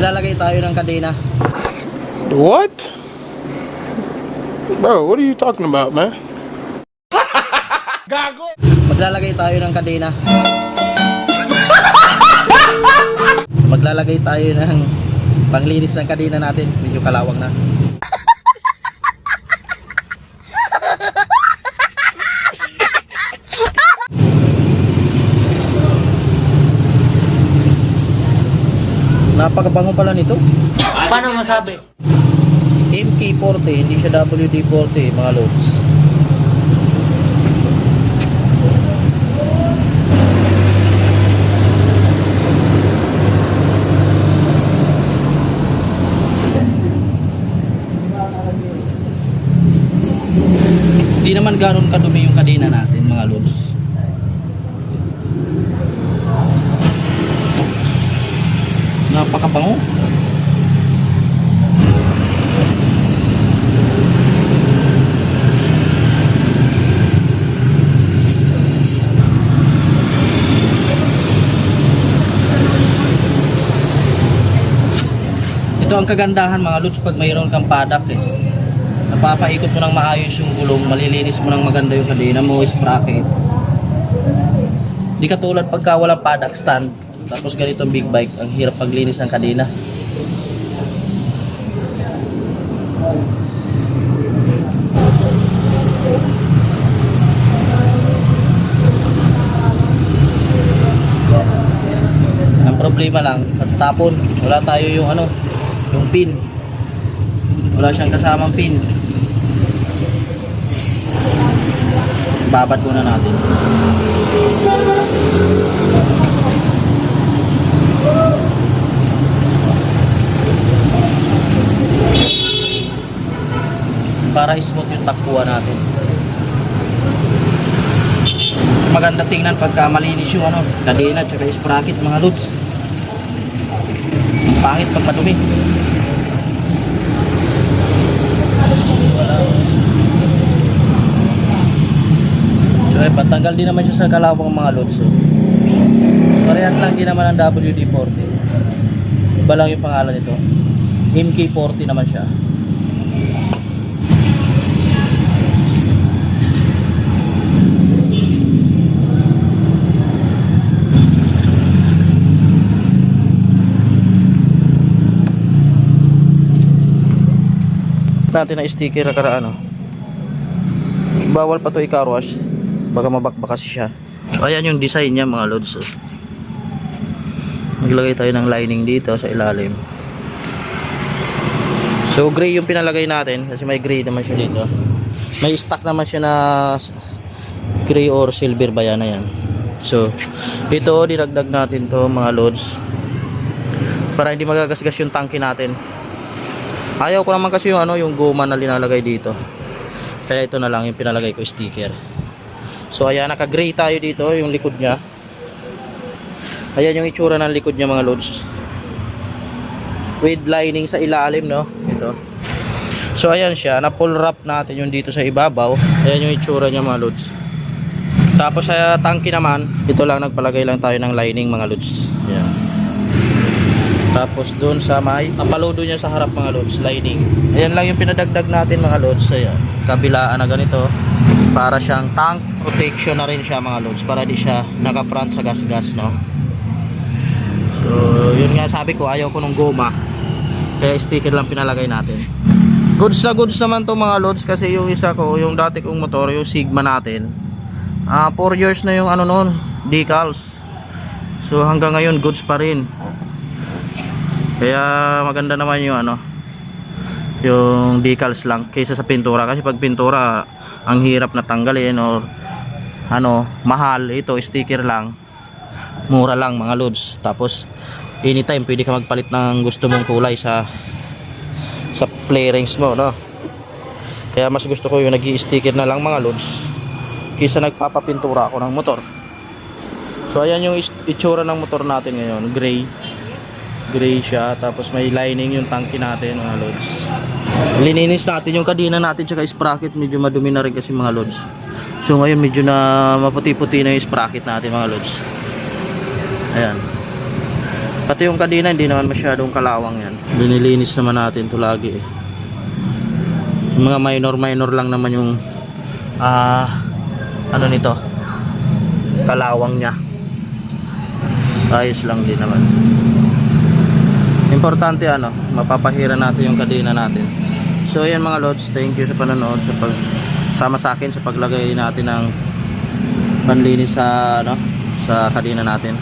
Maglalagay tayo ng kadena. What? Bro, what are you talking about, man? Maglalagay tayo ng kadena. Maglalagay tayo ng panglinis ng kadena natin. Medyo kalawang na. Napakabango pala nito. Paano masabi? MK40, hindi siya WD-40 mga loads. Hindi naman ganun kadumi yung kadena natin mga loads. Napakabango. Ito ang kagandahan mga lods pag mayroon kang paddock eh. Napapaikot mo ng maayos yung gulong, malilinis mo ng maganda yung kadena mo, sprocket. Di katulad pagka walang paddock stand, tapos ganito ang big bike, ang hirap paglinis ng kadena. Ang problema lang, pagtapon, wala tayo yung ano, yung pin. Wala siyang kasamang pin. Babad muna natin. Para smooth yung takbuhan natin. Maganda tingnan pagka malinis yung ano, kadena at sprocket mga loads. Pangit pag madumi. So, eh, patanggal din naman siya sa kalawang mga loads. So. Parehas lang din naman ang WD-40. Iba lang yung pangalan nito. MK40 naman siya. Natin na sticker na ano. Bawal pa to i-car wash. Baka mabakbak kasi siya. So, ayan yung design niya mga loads. oh. Maglagay tayo ng lining dito sa ilalim. So gray yung pinalagay natin kasi may gray naman siya dito. May stock naman siya na gray or silver ba yan yan. So ito dinagdag natin to mga loads para hindi magagasgas yung tangke natin. Ayaw ko naman kasi yung ano yung goma na linalagay dito. Kaya ito na lang yung pinalagay ko sticker. So ayan naka-gray tayo dito yung likod niya. Ayan yung itsura ng likod niya mga loads. With lining sa ilalim no. Ito. So ayan siya, na full wrap natin yung dito sa ibabaw. Ayan yung itsura niya mga loads. Tapos sa tangke naman, ito lang nagpalagay lang tayo ng lining mga loads. Ayan. Tapos doon sa may papaludo niya sa harap mga loads, lining. Ayan lang yung pinadagdag natin mga loads. Ayan. Kabilaan na ganito. Para siyang tank protection na rin siya mga loads. Para di siya naka-front sa gas-gas no. So yun nga sabi ko ayaw ko ng goma. Kaya sticker lang pinalagay natin. Goods na goods naman to mga loads kasi yung isa ko, yung dati kong motor, yung Sigma natin. Ah, 4 years na yung ano noon, decals. So hanggang ngayon goods pa rin. Kaya maganda naman yung ano yung decals lang kaysa sa pintura. Kasi pag pintura ang hirap na tanggalin or ano mahal. Ito sticker lang. Mura lang mga loads tapos anytime pwede ka magpalit ng gusto mong kulay sa sa play rings mo no? Kaya mas gusto ko yung nag sticker na lang mga loads kaysa nagpapapintura ako ng motor. So ayan yung itsura ng motor natin ngayon gray gray siya tapos may lining yung tangke natin mga loads lininis natin yung kadena natin tsaka sprocket medyo madumi na rin kasi mga loads so ngayon medyo na maputi-puti na yung sprocket natin mga loads ayan Pati yung kadina hindi naman masyadong kalawang yan. Binilinis naman natin to lagi eh. Yung mga minor minor lang naman yung ah ano nito kalawang niya. Ayos lang din naman. Importante ano, mapapahira natin yung kadena natin. So ayan mga lods, thank you sa panonood sa pag sama sa akin sa paglagay natin ng panlinis sa ano sa kadena natin.